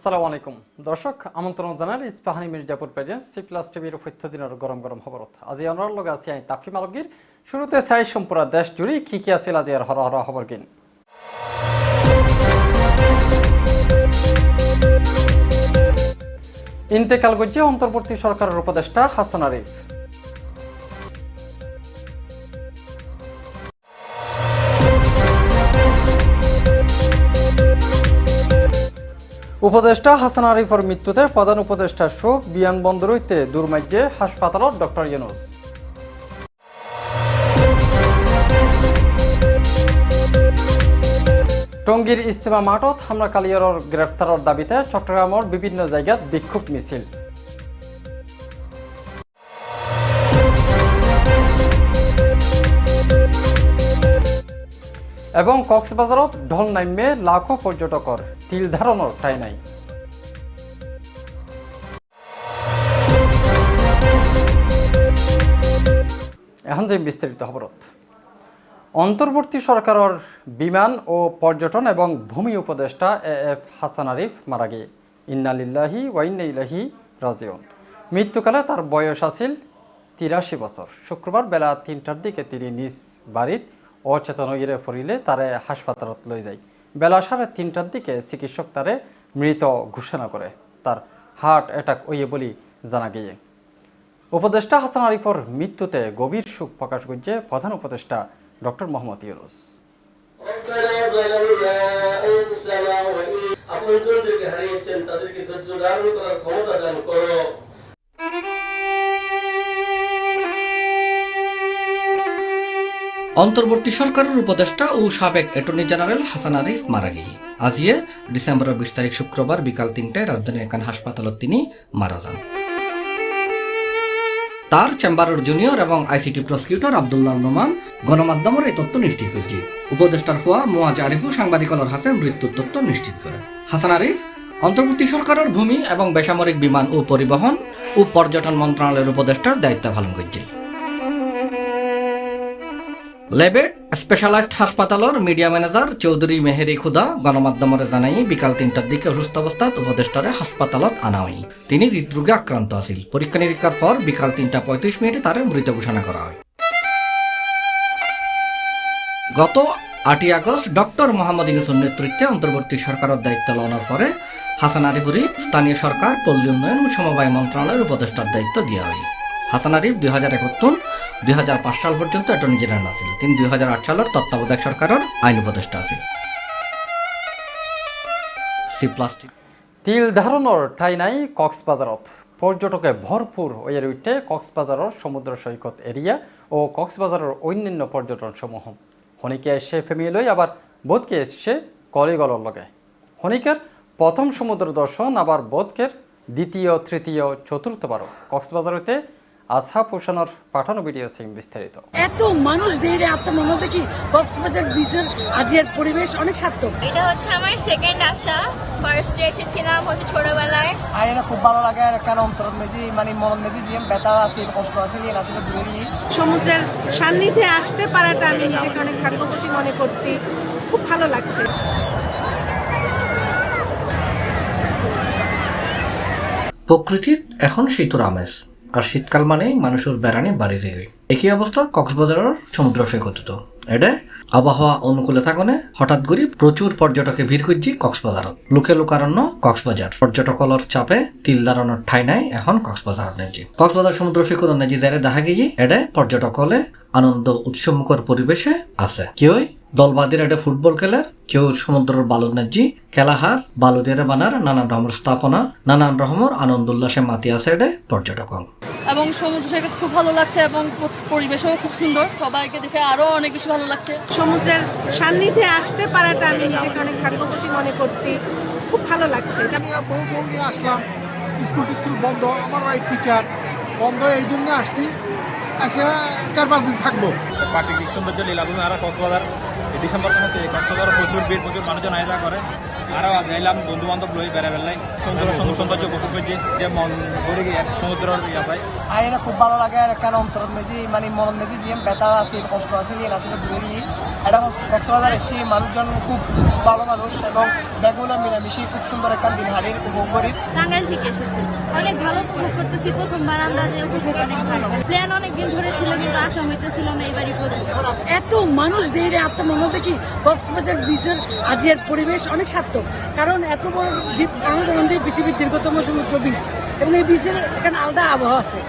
আসসালামু আলাইকুম। দর্শক, আমন্ত্রণ জানার Ispahani Mirzapur presence, C plus টিভির উপস্থিত দিনের গরম গরম খবর আজি অনার লগে আছি আমি তাফিম আলমগীর। শুরুতে চাই সম্পূর্ণ দেশ জুড়ে কি কি আছিল আজি আর হর হর খবর কিন। ইন্তেকাল করছে অন্তর্বর্তী সরকারের উপদেষ্টা হাসান আরিফ। উপদেষ্টা হাসান আরিফের মৃত্যুতে প্রধান উপদেষ্টা শোক বিমানবন্দর হইতে দুর্মাজ্যে হাসপাতালত ডক্টর ইউনুস। টঙ্গীর ইস্তেমা মাঠত হামলা কালিয়ারর গ্রেপ্তারের দাবিতে চট্টগ্রামের বিভিন্ন জায়গায় বিক্ষোভ মিছিল। এবং কক্সবাজারত ঢল নাম্যে লাখো পর্যটকর তিল ধারণর ঠাই নাই। এখন যে বিস্তারিত খবরত অন্তর্বর্তী সরকারের বিমান ও পর্যটন এবং ভূমি উপদেষ্টা এ এফ হাসান আরিফ মারা গিয়ে। ইন্নালিল্লাহি ওয়াইনাইলাহি রাজিউন মৃত্যুকালে তার বয়স আছিল তিরাশি বছর শুক্রবার বেলা তিনটার দিকে তিনি নিজ বাড়িত অচেতন হয়ে পড়িলে তারে হাসপাতালত লই যায়। বেলা সাড়ে তিনটার দিকে চিকিৎসক তারে মৃত ঘোষণা করে। তার হার্ট অ্যাটাক ওই বলি জানা গিয়ে। উপদেষ্টা হাসান আরিফর মৃত্যুতে গভীর শোক প্রকাশ করছে প্রধান উপদেষ্টা ডক্টর মোহাম্মদ ইউনুস। আপনি যাদেরকে হারিয়েছেন তাদেরকে ধৈর্য ধারণ করার ক্ষমতা দান করো। অন্তর্বর্তী সরকারের উপদেষ্টা ও সাবেক অ্যাটর্নি জেনারেল হাসান আরিফ মারা গিয়ে আজিয়ে ডিসেম্বরের বিশ তারিখ শুক্রবার বিকাল তিনটায় রাজধানীর একান হাসপাতালত তিনি মারা যান। তার চেম্বারের জুনিয়র এবং আইসিটি প্রসিকিউটর আবদুল্লাহ নোমান গণমাধ্যমের এই তথ্য নিশ্চিত করেছে। উপদেষ্টার ফোয়া মোয়াজ আরিফও সাংবাদিকতার হাতে মৃত্যুর তথ্য নিশ্চিত করে। হাসান আরিফ অন্তর্বর্তী সরকারের ভূমি এবং বেসামরিক বিমান ও পরিবহন ও পর্যটন মন্ত্রণালয়ের উপদেষ্টার দায়িত্ব পালন করছে লেবেট স্পেশালাইজড হাসপাতালের মিডিয়া ম্যানেজার চৌধুরী মেহেরি খুদা গণমাধ্যমরে জানাই, বিকাল তিনটার দিকে অসুস্থ অবস্থাত উপদেষ্টারে হাসপাতালত আনা হয় তিনি হৃদরোগে আক্রান্ত আছিল। পরীক্ষা নিরীক্ষার পর বিকাল তিনটা পঁয়ত্রিশ মিনিটে তারে মৃত ঘোষণা করা হয়। গত আটই আগস্ট ডক্টর মোহাম্মদ ইউনুসের নেতৃত্বে অন্তর্বর্তী সরকারের দায়িত্ব লওয়ার পরে হাসান আরিফুরি স্থানীয় সরকার, পল্লী উন্নয়ন ও সমবায় মন্ত্রণালয়ের উপদেষ্টার দায়িত্ব দেওয়া হয়। হাসান আরিফ দুই হাজার একাত্তর, দুই হাজার পাঁচ সাল পর্যন্ত অ্যাটর্নি জেনারেল আছিল। তিনি দুই হাজার আট সালের তত্ত্বাবধায়ক সরকারের আইন উপদেষ্টা আছিল। তিল ধারণর ঠাই নাই কক্সবাজারত। পর্যটকে ভরপুর ওয়ের উঠে কক্সবাজারের সমুদ্র সৈকত এরিয়া ও কক্সবাজারের অন্যান্য পর্যটন সমূহ হনিকে এসে ফেমিয়ে লই আবার বোধকে এসছে কলিগলর লগে। হনিকের প্রথম সমুদ্র দর্শন আবার বোধকের দ্বিতীয়, তৃতীয় চতুর্থ বারো কক্সবাজারতে আশা পোষণের পাঠানো ভিডিও সিং বিস্তারিত। এত মানুষ দেহে আপনার মনে হতো কি কক্সবাজার বিচের আজকের পরিবেশ অনেক সার্থক? এটা হচ্ছে আমার সেকেন্ড আসা ফার্স্টে এসেছিলাম হচ্ছে ছোটবেলায়। আইনা খুব ভালো লাগে আর কেন অন্তরত মেজি মানে মন মেজি যে ব্যথা আছে কষ্ট আছে নিয়ে আসলে দূরে সমুদ্রের সান্নিধ্যে আসতে পারাটা আমি নিজেকে অনেক ভাগ্যবতী মনে করছি। খুব ভালো লাগছে। প্রকৃতির এখন শীতর আমেজ। আর শীতকাল মানে মানুষের বেড়ানি বাড়ি যাবে একই অবস্থা কক্সবাজারের সমুদ্র সৈকত এটা আবহাওয়া অনুকূলে থাকনে হঠাৎ করে প্রচুর পর্যটকে ভিড় করছি কক্সবাজারত লোকে লোকারণ্য কক্সবাজার। পর্যটকলর চাপে তিল দাঁড়ানোর ঠাই নাই এখন কক্সবাজার নেজি কক্সবাজার সমুদ্র সৈকত নেজি যারে দেখা গিয়ে এটা পর্যটকলে আনন্দ উৎসমুখর পরিবেশে আছে। কেউই দলবাদীর এটা ফুটবল খেলার কেউ সমুদ্রের বালু নাজি খেলাহার বালু দিয়ে বানার নানান রকমের স্থাপনা নানান রকমের আনন্দ উল্লাসে মাতি আছে এটা পর্যটক এবং সমুদ্র সৈকত খুব ভালো লাগছে এবং পরিবেশও খুব সুন্দর। সবাইকে দেখে আরও অনেক বেশি ভালো লাগছে। সমুদ্রের সান্নিধ্যে আসতে পারাটা আমি নিজেকে অনেক ভাগ্যবতী মনে করছি। খুব ভালো লাগছে। আসলাম। স্কুল টিস্কুল বন্ধ আমার রাইট টিচার বন্ধ এই জন্য আসছি। চার পাঁচ দিন থাকব। প্রাকৃতিক ডিসেম্বর লীলাভূমি আর কক্সবাজার। ডিসেম্বর মাসে কক্সবাজার প্রচুর ভিড়, প্রচুর মানুষজন আয়োজন করে। আরও যাইলাম বন্ধু বান্ধব লই বেড়াই। সমুদ্র সৌন্দর্য উপভোগ করছি। যে মন ভরে গিয়ে সমুদ্র ইয়া পাই। আইনা খুব ভালো লাগে আর কেন অন্তরত মেজি মানে মন মেজি যে ব্যথা আছে কষ্ট আছে নিয়ে আসলে দূরে এটা কক্সবাজার এসে মানুষজন খুব ভালো মানুষ এবং বেগুনা মিলামিশি খুব সুন্দর একটা দিন হাড়ির উপভোগ করি। টাঙ্গাইল থেকে এসেছি। অনেক ভালো উপভোগ করতেছি প্রথমবার আন্দাজে উপভোগ অনেক ভালো। প্ল্যান অনেক দিন ধরে ছিল কিন্তু আসা হইতেছিল না এবারই প্রথম এত মানুষ দিয়ে আপনার মনে হতো কি কক্সবাজার বিচের আজকের পরিবেশ অনেক সার্থক? কারণ এত বড় দ্বীপ আমরা জানেন যে পৃথিবীর দীর্ঘতম সমুদ্র বিচ এবং এই বিচের এখানে আলাদা আবহাওয়া আছে।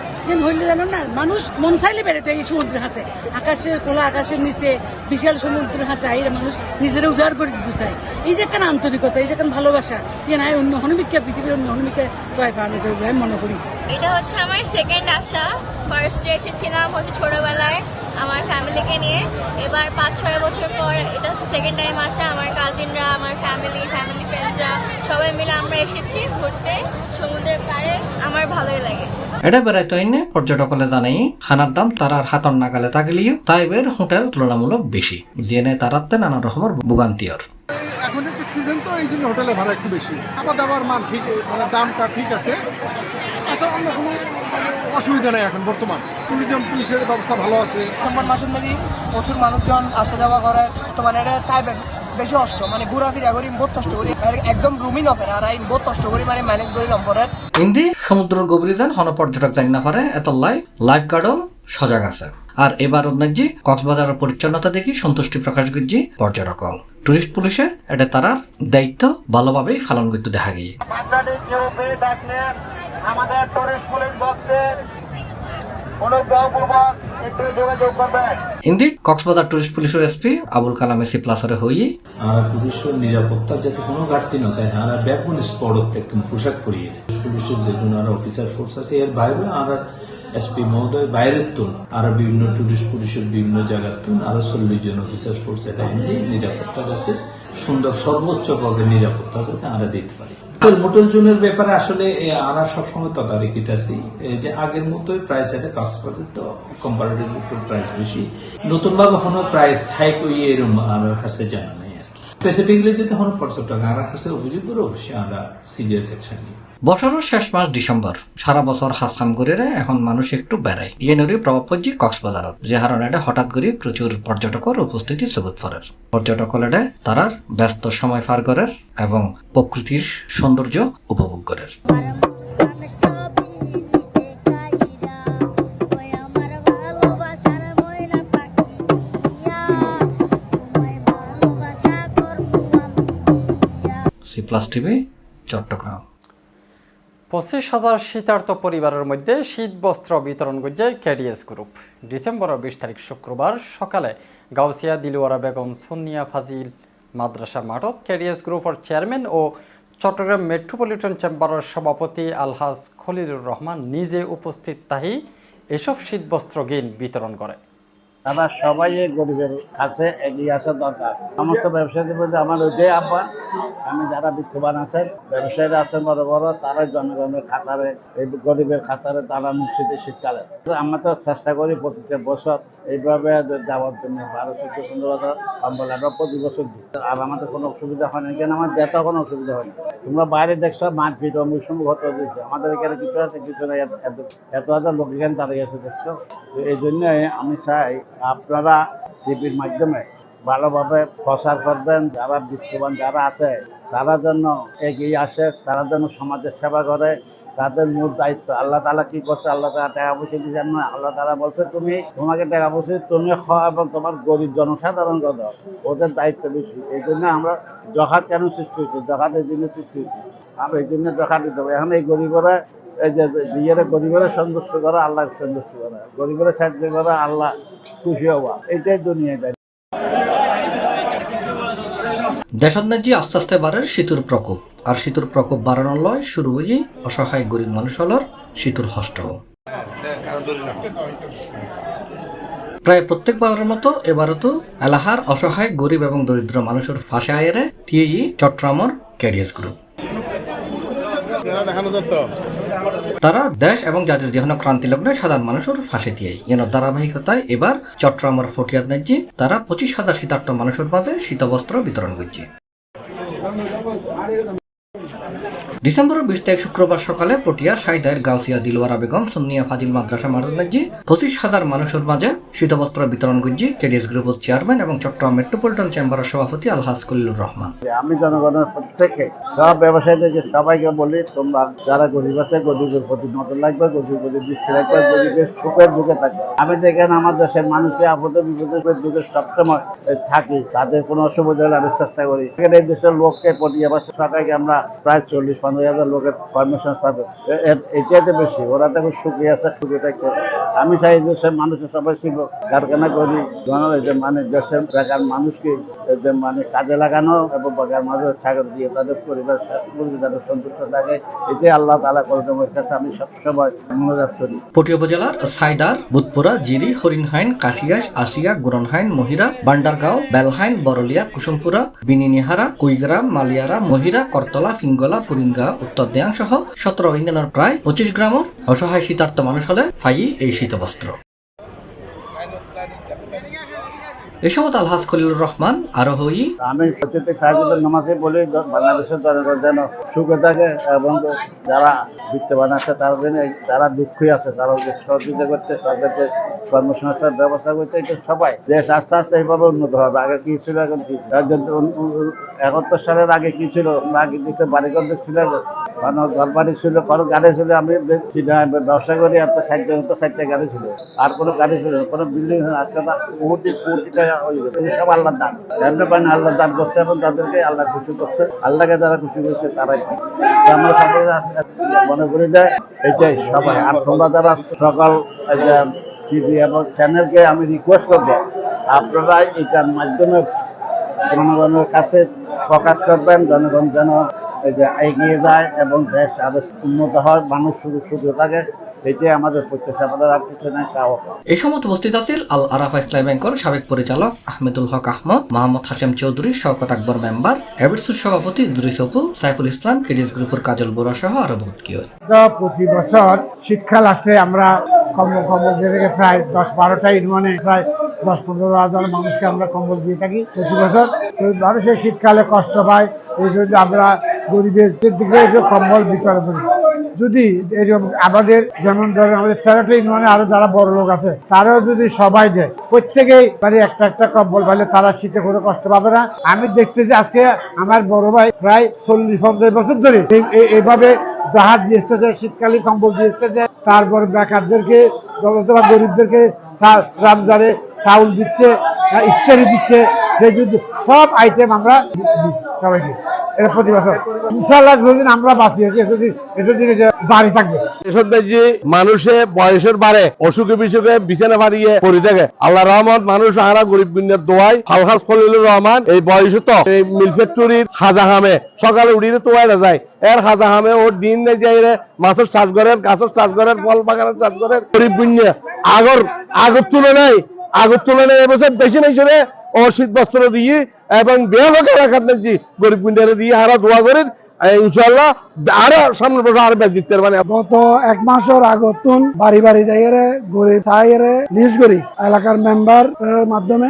হইলে জানেন না, মানুষ মন চাইলে বেড়াতে এই সমুদ্রের হাসে আকাশের খোলা আকাশের নিচে, বিশাল সমুদ্রের হাসে আইরে মানুষ নিজেরা উজাড় করে দিতে চায়। এই যে কেন আন্তরিকতা, এই যে কেন ভালোবাসা ইয়ে নাই, অন্য হনুমিকা, পৃথিবীর অন্য হনুমিকা তয় পাওয়া যাবে আমি মনে করি। এটা হচ্ছে আমার সেকেন্ড আসা ফার্স্টে এসেছিলাম হচ্ছে ছোটবেলায়। আমার ফ্যামিলিকে নিয়ে। এবার পাঁচ ছয় বছর পর এটা হচ্ছে সেকেন্ড টাইম আসা। আমার কাজিনরা আমার ফ্যামিলি ফ্যামিলি ফ্রেন্ডসরা সবাই মিলে আমরা এসেছি ঘুরতে সমুদ্রের পাড়ে। আমার ভালোই লাগে। এটা বেড়াইতে হইনে পর্যটকলে জানাই হানার দাম তারার হাতর নাগালে থাকলেও তাইবের হোটেল তুলনামূলক বেশি জেনে তারাতে নানা রকমের ভোগান্তিয়র। এখন একটু সিজন তো এই জন্য হোটেলে ভাড়া একটু বেশি। খাবার দাবার মান ঠিক মানে দামটা ঠিক আছে। তাছাড়া অন্য কোনো অসুবিধা নেই এখন বর্তমান। ট্যুরিজম পুলিশের ব্যবস্থা ভালো আছে। নম্বর মাসের মধ্যে প্রচুর মানুষজন আসা যাওয়া করে। বর্তমানে এটা তাই বেশি অষ্ট মানে ঘোরাফেরা করি বহুত কষ্ট করি। একদম রুমই নফের। আর আইন বহুত কষ্ট করি মানে ম্যানেজ করি নম্বরের হিন্দি সমুদ্র গভীরে যান হন পর্যটক জানি না পারে। এত লাই লাইফ গার্ডও সজাগ আছে। আর এবার অন্যান্য কক্সবাজারের পরিচ্ছন্নতা দেখি সন্তুষ্টি প্রকাশ করছি পর্যটক টুরিস্ট পুলিশে এটা তারার দায়িত্ব ভালোভাবেই পালন করতে দেখা গিয়ে। আমাদের টুরিস্ট পুলিশ বক্সে অনুগ্রহপূর্বক একটু যোগাযোগ করবেন ইন্দি কক্সবাজার টুরিস্ট পুলিশের এসপি আবুল কালাম এসি প্লাসরে হই আর পুলিশের নিরাপত্তার যাতে কোনো ঘাটতি না থাকে আর ব্যাপন স্পট থেকে পোশাক পরিয়ে। পুলিশের যে কোনো আর অফিসার ফোর্স আছে এর বাইরে আর এসপি মহোদয়, বাইরের তুন। আর বিভিন্ন টুরিস্ট পুলিশের বিভিন্ন জায়গার তুন। আরও চল্লিশ জন অফিসার ফোর্স এটা নিরাপত্তা যাতে সুন্দর সর্বোচ্চ পদের নিরাপত্তা যাতে আমরা দিতে পারি। মোটেল জোনের ব্যাপারে আসলে আমরা সবসময় তদারকিত আছি। যে আগের মতোই প্রাইস এটা কক্সবাজার তো কম্পারেটিভলি একটু প্রাইস বেশি। নতুন ভাবে কোনো প্রাইস হাইক ওই এরম আমার কাছে জানা নাই আর কি। স্পেসিফিকলি যদি কোনো পর্যটক আমার কাছে অভিযোগ করে, অবশ্যই আমরা সিরিয়াস অ্যাকশন নিই বছরের শেষ মাস ডিসেম্বর। সারা বছর হাসাম করে এখন মানুষ একটু বেড়ায়। ইয়েনরি প্রভাব পড়ছে কক্সবাজারত, যে এটা হঠাৎ করে প্রচুর পর্যটকের উপস্থিতি চকুত পড়ের পর্যটক হলে তারার ব্যস্ত সময় পার করের এবং প্রকৃতির সৌন্দর্য উপভোগ করের। C plus TV, Chattogram. পঁচিশ হাজার শীতার্থ পরিবারের মধ্যে শীত বস্ত্র বিতরণ করছে ক্যাডিএস গ্রুপ ডিসেম্বরের বিশ তারিখ শুক্রবার সকালে গাউসিয়া দিলুয়ারা বেগম, সুনিয়া ফাজিল মাদ্রাসা মাঠত ক্যাডিএস গ্রুপের চেয়ারম্যান ও চট্টগ্রাম মেট্রোপলিটন চেম্বারের সভাপতি আলহাজ খলিলুর রহমান নিজে উপস্থিত তাহি এসব শীতবস্ত্র গিন বিতরণ করে। তারা সবাই গরিবের কাছে এগিয়ে আসা দরকার। সমস্ত ব্যবসায়ীদের মধ্যে আমার ওইটাই আহ্বান। আমি যারা বিত্তবান আছেন, ব্যবসায়ীরা আছেন বড় বড় তারা জনগণের খাতারে, এই গরিবের খাতারে তারা নিশ্চিত শীতকালে। আমরা তো চেষ্টা করি প্রতিটা বছর এইভাবে যাওয়ার জন্য। বারো পনেরো বছর কম্বল আমরা প্রতি বছর দিই। আর আমাদের কোনো অসুবিধা হয় না। কেন আমার দেতা কোনো অসুবিধা হয় না। তোমরা বাইরে দেখছ, মারপিট অমুক সময় ঘটনা দিচ্ছে আমাদের এখানে কিছু আছে, কিছু না এত হাজার লোক এখানে দাঁড়িয়ে আছে, দেখছ? তো এই জন্য আমি চাই আপনারা টিভির মাধ্যমে ভালোভাবে প্রচার করবেন, যারা বিত্তবান যারা আছে, তারা যেন এগিয়ে আসে, তারা যেন সমাজের সেবা করে, তাদের মূল দায়িত্ব। আল্লাহ তালা কি করছে? আল্লাহ তালা টাকা পয়সা দিচ্ছেন না? আল্লাহ তালা বলছে, তুমি তোমাকে টাকা পয়সা তুমি খাওয়া এবং তোমার গরিব জনসাধারণ কত ওদের দায়িত্ব বেশি। এই জন্য আমরা জখাত কেন সৃষ্টি হয়েছে? জখাত এই জন্য সৃষ্টি হয়েছে। আমরা এই জন্য জখাত দিতে হবে। এখন এই গরিবরা এই যে নিজেরা গরিবেরা সন্তুষ্ট করা আল্লাহ সন্তুষ্ট করা। গরিবেরা সাহায্য করা আল্লাহ খুশি হওয়া এটাই দুনিয়ায় দেয় আস্তে আস্তে বাড়ের শীতুর প্রকোপ। আর শীতুর প্রকোপ বাড়ানোর লয় শুরু হয়ে অসহায় গরিব মানুষ হলর শীতুর হষ্ট। প্রায় প্রত্যেকবারের মতো এবারও তো এলাহার অসহায় গরিব এবং দরিদ্র মানুষের ফাঁসে আয়েরে তিয়েই চট্টগ্রামর ক্যাডিয়াস গ্রুপ। দেখানো যেত তারা দেশ এবং জাতির যেখানে ক্রান্তি লগ্নে সাধারণ মানুষের ফাঁসে দিয়ে যেন ধারাবাহিকতায় এবার চট্টগ্রামের ফটিয়াদ নাজ্জি তারা পঁচিশ হাজার শীতার্থ মানুষের মাঝে শীতবস্ত্র বিতরণ করছে। ডিসেম্বরের বিশ তারিখ শুক্রবার সকালে পটিয়া সাইদায়ের গাউসিয়া দিলওয়ারা বেগম, সুন্নিয়া ফাজিল মাদ্রাসা মারুনাজি পঁচিশ হাজার মানুষের মাঝে শীতবস্ত্র বিতরণ করছি কেডিএস গ্রুপের চেয়ারম্যান এবং চট্টগ্রাম মেট্রোপলিটন চেম্বারের সভাপতি আলহাজ কলিলুর রহমান। আমি জনগণের প্রত্যেকে, সব ব্যবসায়ীদেরকে সবাইকে বলি, তোমরা যারা গরিব আছে, গরিবের প্রতি নজর লাগবে গরিবের প্রতি দৃষ্টি রাখবে, গরিবের সুখে দুঃখে থাকবে। আমি দেখেন আমার দেশের মানুষকে আপদে বিপদে দুঃখে সবসময় থাকি, তাদের কোনো অসুবিধা হলে আমি চেষ্টা করি। এখানে এই দেশের লোককে প্রতি এবার সরকারকে আমরা প্রায় চল্লিশ পনেরো হাজার লোকের কর্মসংস্থান এটাতে বেশি। ওরা দেখো সুখী আছে, সুখী থাকতে। আমি চাই যে সে মানুষের সবাই শিল্প কারখানা করি যে মানে দেশের বেকার মানুষকে যে মানে কাজে লাগানো এবং বেকার মানুষের ছাগল দিয়ে তাদের পরিবার তাদের সন্তুষ্ট থাকে। এটাই আল্লাহ তালা করে তোমার কাছে আমি সবসময় মনোজাত করি। পটিয়া উপজেলার সাইদার, বুধপুরা, জিরি, হরিণহাইন, কাশিয়াস, আসিয়া, গুরনহাইন, মহিরা, বান্ডারগাঁও, বেলহাইন বরলিয়া কুসুমপুরা, বিনিনিহারা, কুইগ্রাম, মালিয়ারা, মহিরা, করতলা, ফিঙ্গলা পুরিঙ্গা উত্তর দেয়াং সহ সতেরো ইউনিয়নের প্রায় পঁচিশ গ্রামের অসহায় শীতার্থ মানুষ হলে ফাই এই শীতবস্ত্র। খলিলুর রহমান আরও হই আমি নামাজে বলি, বাংলাদেশের যেন সুখে থাকে এবং যারা বিত্তবান আছে, তারা যেন যারা দুঃখী আছে তারা যে সহযোগিতা করতে, তাদেরকে কর্মসংস্থান ব্যবস্থা করতে, এটা সবাই দেশ আস্তে আস্তে এইভাবে উন্নত হবে। আগে কি ছিল, এখন কি একাত্তর সালের আগে কি ছিল? আগে কিছু বাড়িঘর ছিল? মানে ঘর বাড়ি ছিল কোনো গাড়ি ছিল, আমি ব্যবসা করি একটা তো সাইডটা গাড়ি ছিল। আর কোনো গাড়ি ছিল কোনো বিল্ডিং না। আজকে তো কোটি কোটি টাকা হয়ে গেছে। সব আল্লাহর দান। এমনি পানি আল্লাহ দান করছে এবং তাদেরকে আল্লাহ খুশি করছে। আল্লাহকে যারা খুশি করছে, তারাই আমরা সকলে মনে করি যে এটাই সবাই। আর তোমরা যারা সকল টিভি এবং চ্যানেলকে আমি রিকোয়েস্ট করব, আপনারা এটার মাধ্যমে জনগণের কাছে প্রকাশ করবেন জনগণ যেন এই যে এগিয়ে যায় এবং দেশ আরও উন্নত হয় মানুষ শুধু সুখী থাকে এটাই আমাদের প্রত্যাশা আমাদের আর কিছু নাই এই সময় উপস্থিত আছেন আল আরাফা ইসলামী ব্যাংকের সাবেক পরিচালক আহমেদুল হক আহমদ মোহাম্মদ হাসেম চৌধুরী শওকত আকবর মেম্বার এভিটসুর সভাপতি ইদ্রিস অপু সাইফুল ইসলাম কেডিএস গ্রুপের কাজল বোরা সহ আরও বহুত কি হয় প্রতি বছর শীতকাল আসলে আমরা কম্বল দিয়ে প্রায় দশ বারোটা ইউনিয়নে প্রায় দশ পনেরো হাজার মানুষকে আমরা কম্বল দিয়ে থাকি প্রতি বছর। তো মানুষের শীতকালে কষ্ট পায়, এই জন্য আমরা গরিবের দিকে কম্বল বিতরণ করি। যদি এরকম আমাদের যেমন ধরেন আমাদের তেরোটা ইউনিয়নে আরও যারা বড় লোক আছে, তারাও যদি সবাই দেয় প্রত্যেকেই মানে একটা একটা কম্বল পাইলে তারা শীতে কোনো কষ্ট পাবে না। আমি দেখতেছি আজকে আমার বড় ভাই প্রায় চল্লিশ, পঞ্চাশ বছর ধরে এই- এই- এইভাবে জাহাজ দিয়ে এসতেছে শীতকালে কম্বল দিয়ে এসতেছে তারপর বেকারদেরকে গরিবদেরকে রামজানে চাউল দিচ্ছে ইত্যাদি দিচ্ছে সব আইটেম আমরা সবাইকে। এটা প্রতি বছর। ইনশাল্লাহ আমরা এতদিন এতদিন এই এই মিল ফ্যাক্টরির খাজা হামে সকালে উড়িয়ে তোয়াইরা যায়। এর খাজা হামে ওর দিন নেই মাছের চাষ করেন, গাছের চাষ করেন, ফল বাগানের চাষ করেন। গরিব আগর আগর তুলনায় আগর তুলনায় এবছর বেশি নাই শুনে অশীত শীত বস্ত্র দিয়ে এবং বেহক রাখার নাকি গরিব গুণের দিয়ে হারা দোয়া করেন ইনশাল্লাহ আরও সামনে বছর আরও বেশ জিততে মানে গত এক মাসের আগতুন বাড়ি বাড়ি যাইয়ে গরিব চাইয়ে রে করি, এলাকার মেম্বার মাধ্যমে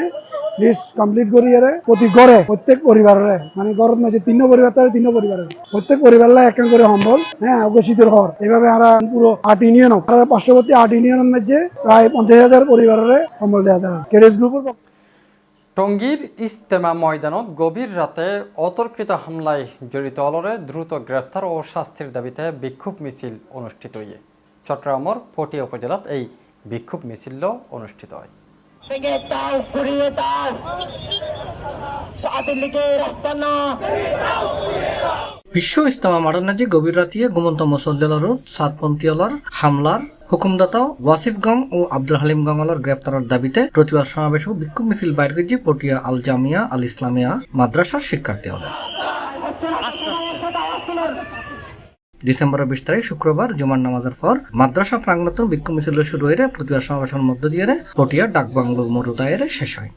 লিস্ট কমপ্লিট করি প্রতি ঘরে, প্রত্যেক পরিবারের মানে ঘরত মাঝে তিন পরিবার, তাহলে তিন পরিবারের প্রত্যেক পরিবার একখান করে সম্বল হ্যাঁ শীতের ঘর। এভাবে আমরা পুরো আট ইউনিয়ন আর পার্শ্ববর্তী আট ইউনিয়নের মধ্যে প্রায় পঞ্চাশ হাজার পরিবারের সম্বল দেওয়া যায়। কেডেস গ্রুপের টঙ্গীর ইস্তেমা ময়দানত গভীর রাতে অতর্কিত হামলায় জড়িত অলরে দ্রুত গ্রেফতার ও শাস্তির দাবিতে বিক্ষোভ মিছিল অনুষ্ঠিত হয়ে চট্টগ্রামের পটিয়া উপজেলাত এই বিক্ষোভ মিছিল অনুষ্ঠিত হয়। দাও সাথে লিখে রাস্তা না। বিশ্ব ইস্তামা মারানাজি গভীর রাতিয়ে ঘুমন্ত মুসল্লিলর সাতপন্থীয়লর হামলার হুকুমদাতা ওয়াসিফ গং ও আব্দুল হালিম গঙ্গলর গ্রেফতারের দাবিতে প্রতিবাদ সমাবেশ ও বিক্ষোভ মিছিল বাইর করেছে পটিয়া আল জামিয়া আল ইসলামিয়া মাদ্রাসার শিক্ষার্থী হলে ডিসেম্বরের বিশ তারিখ, শুক্রবার জুমার নামাজের পর মাদ্রাসা প্রাঙ্গণত বিক্ষোভ মিছিল শুরু হয়ে প্রতিবাদ সমাবেশের মধ্য দিয়ে পটিয়া ডাকবাংলো মরুদায়ের শেষ হয়।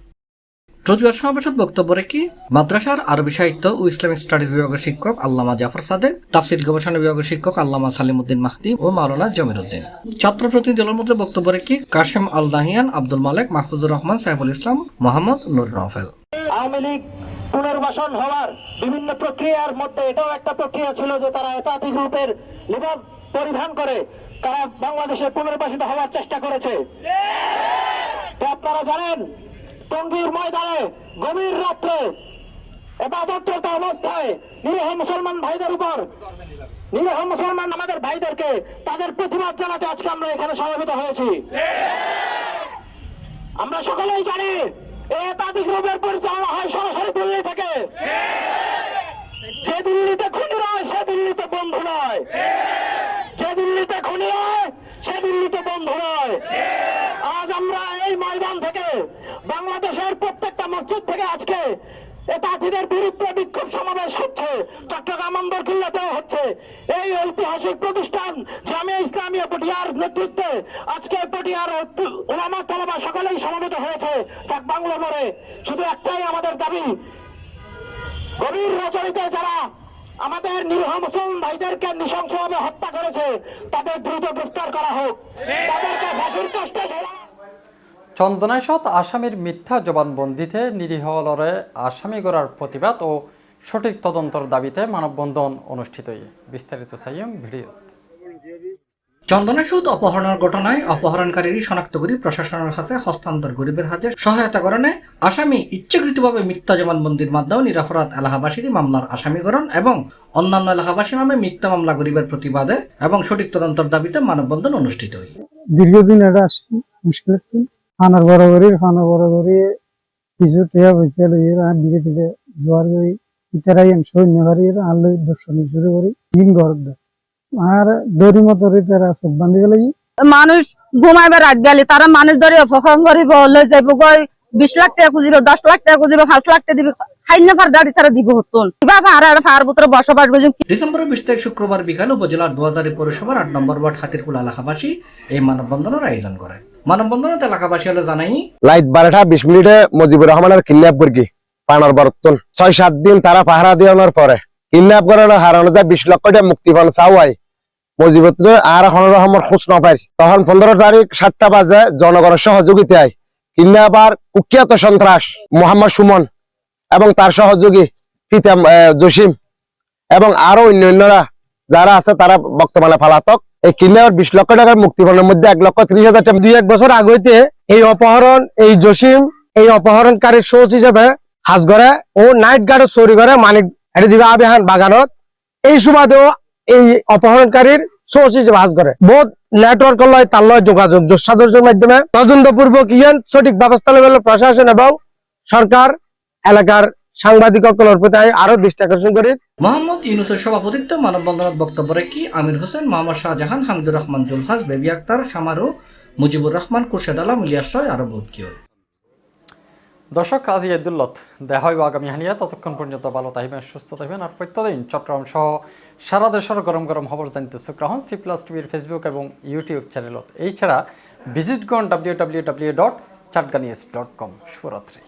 প্রতিবাদ সমাবেশত বক্তব্য রেখে মাদ্রাসার আরবি সাহিত্য ও ইসলামিক স্টাডিজ বিভাগের শিক্ষক আল্লামা জাফর সাদেক, তাফসির গবেষণা বিভাগের শিক্ষক আল্লামা সালিমুদ্দিন মাহদি ও মাওলানা জমির উদ্দিন ছাত্র প্রতিনিধি দলের মধ্যে বক্তব্য রেখে কাশেম আল দাহিয়ান আব্দুল মালেক, মাহফুজুর রহমান, সাইফুল ইসলাম, মোহাম্মদ নুর নফেল আওয়ামী লীগ পুনর্বাসন হওয়ার বিভিন্ন প্রক্রিয়ার মধ্যে এটাও একটা প্রক্রিয়া ছিল যে তারা একাধিক রূপের লিবাস পরিধান করে। তারা বাংলাদেশে পুনর্বাসিত হওয়ার চেষ্টা করেছে। আপনারা জানেন, টঙ্গীর ময়দানে গভীর রাত্রে এবাদতরত অবস্থায় নিরীহ মুসলমান ভাইদের উপর, নিরীহ মুসলমান আমাদের ভাইদেরকে তাদের প্রতিবাদ জানাতে আজকে আমরা এখানে সমবেত হয়েছি। আমরা সকলেই জানি একাধিক রূপের পরিচালনা হয় সরাসরি দিল্লি থেকে। যে দিল্লিতে খুনি নয়, সে দিল্লিতে বন্ধু নয়। যে দিল্লিতে খুনি নয় সে দিল্লিতে বন্ধু নয়। আজ আমরা এই ময়দান থেকে, বাংলাদেশের প্রত্যেকটা মসজিদ থেকে আজকে এতাতিদের বিরুদ্ধে বিক্ষোভ সমাবেশ হচ্ছে। চট্টগ্রাম কিল্লাতেও হচ্ছে। এই ঐতিহাসিক প্রতিষ্ঠান জামিয়া ইসলামিয়া পটিয়ার নেতৃত্বে আজকে পটিয়ার ওলামা তলবা সকলেই সমবেত হয়েছে। তাক বাংলা মোড়ে। শুধু একটাই আমাদের দাবি। গভীর রচনীতে যারা আমাদের নিরীহ মুসলিম ভাইদেরকে নৃশংসভাবে হত্যা করেছে, তাদের দ্রুত গ্রেফতার করা হোক। তাদেরকে ফাঁসির কাষ্টে ঝোলা চন্দনাইশত আসামির মিথ্যা জবানবন্দিতে নিরীহ লড়ে আসামি গড়ার প্রতিবাদ ও সঠিক তদন্তর দাবিতে মানববন্ধন অনুষ্ঠিত বিস্তারিত সাইম ভিডিও চন্দনা সুদ অপহরণের ঘটনায় অপহরণকারী শনাক্ত করে প্রশাসনের কাছে হস্তান্তর গরিবের হাতে সহায়তা করণে আসামি ইচ্ছাকৃতভাবে মিথ্যা জবানবন্দির মাধ্যমে নিরাপরাধ এলাকাবাসীর মামলার আসামিকরণ এবং অন্যান্য এলাকাবাসীর নামে মিথ্যা মামলা গরিবের প্রতিবাদে এবং সঠিক তদন্তর দাবিতে মানববন্ধন অনুষ্ঠিত হয় দীর্ঘদিন এটা আসছে মুশকিল আছে ফানার বরাবরই ফানা বরাবরই কিছু টেয়া পয়সা লই আর ধীরে ধীরে জোয়ার করি, ইতারাই আমি সৈন্য বাড়ি আর লই দর্শন শুরু করি দিন ঘর আর দড়ি মতো তারা সব বান্ধি গেলে মানুষ ঘুমাইবে রাত গেলে, তারা মানুষ ধরে অপহরণ করিব, লই যাইব গই বিশ লাখ টাকা খুঁজিব, দশ লাখ টাকা খুঁজিব, পাঁচ লাখ টাকা দিবে ডিসেম্বরের বিশ তারিখ শুক্রবার বিকাল উপজেলার দুয়াজারি পৌরসভার আট নম্বর ওয়ার্ড হাতিরকুল এলাকাবাসী এই মানববন্ধনের আয়োজন করে। মানববন্ধনত এলাকাবাসী হলে জানাই লাইট বারোটা বিশ মিনিটে মুজিবুর রহমানের কিডন্যাপ করি পানার বর্তন ছয় সাত দিন তারা পাহারা দেওয়ানোর পরে। কিডন্যাপ করানো হারানো যায় বিশ লক্ষ টাকা মুক্তিপণ চাওয়াই। মুজিবুর আর এখন রহমান খোঁজ না তখন পনেরো তারিখ সাতটা বাজে জনগণের সহযোগিতায় কিডন্যাপার কুখ্যাত সন্ত্রাস মোহাম্মদ সুমন এবং তার সহযোগী ফিতাম জসিম এবং আরও অন্যান্যরা যারা আছে, তারা বর্তমানে ফালাতক এই কিডন্যাপার বিশ লক্ষ টাকার মুক্তিপণের মধ্যে এক লক্ষ ত্রিশ হাজার টাকা। দুই এক বছর আগইতে এই অপহরণ, এই জসিম এই অপহরণকারীর সোচ হিসেবে হাজ করে ও নাইট গার্ডে চুরি করে মানিক এটা আবেহান বাগানত এই সুবাদেও এই অপহরণকারীর সোচ হিসেবে হাজ করে বহুত নেটওয়ার্ক লয়, তার লয় যোগাযোগ। সাদর্যের মাধ্যমে তদন্তপূর্বক ইয়ান সঠিক ব্যবস্থা নেবে প্রশাসন এবং সরকার। এলাকার সাংবাদিক সকলের প্রতি আমি আরও দৃষ্টি আকর্ষণ করি। মোহাম্মদ ইউনুসের সভাপতিত্বে মানববন্ধনত বক্তব্য রেখে আমির হোসেন মোহাম্মদ শাহজাহান হামিদুর রহমান জুলহাস বেবি আক্তার শামারু মুজিবুর রহমান কুরশেদ আলম ইলিয়াস রয় আরও বহুত কেউ। দর্শক আজ ইয়েদুল্লত দেখা হইব আগামী হানিয়া। ততক্ষণ পর্যন্ত ভালো থাকবেন সুস্থ থাকবেন আর প্রত্যেকদিন চট্টগ্রাম সহ সারা দেশের গরম গরম খবর জানতে রাখুন সি প্লাস টিভির ফেসবুক এবং ইউটিউব চ্যানেলত ছাড়া ভিজিট করুন ডাব্লিউ ডাব্লিউ ডাব্লিউ ডট চাটগানিয়েস ডট কম শুভরাত্রি।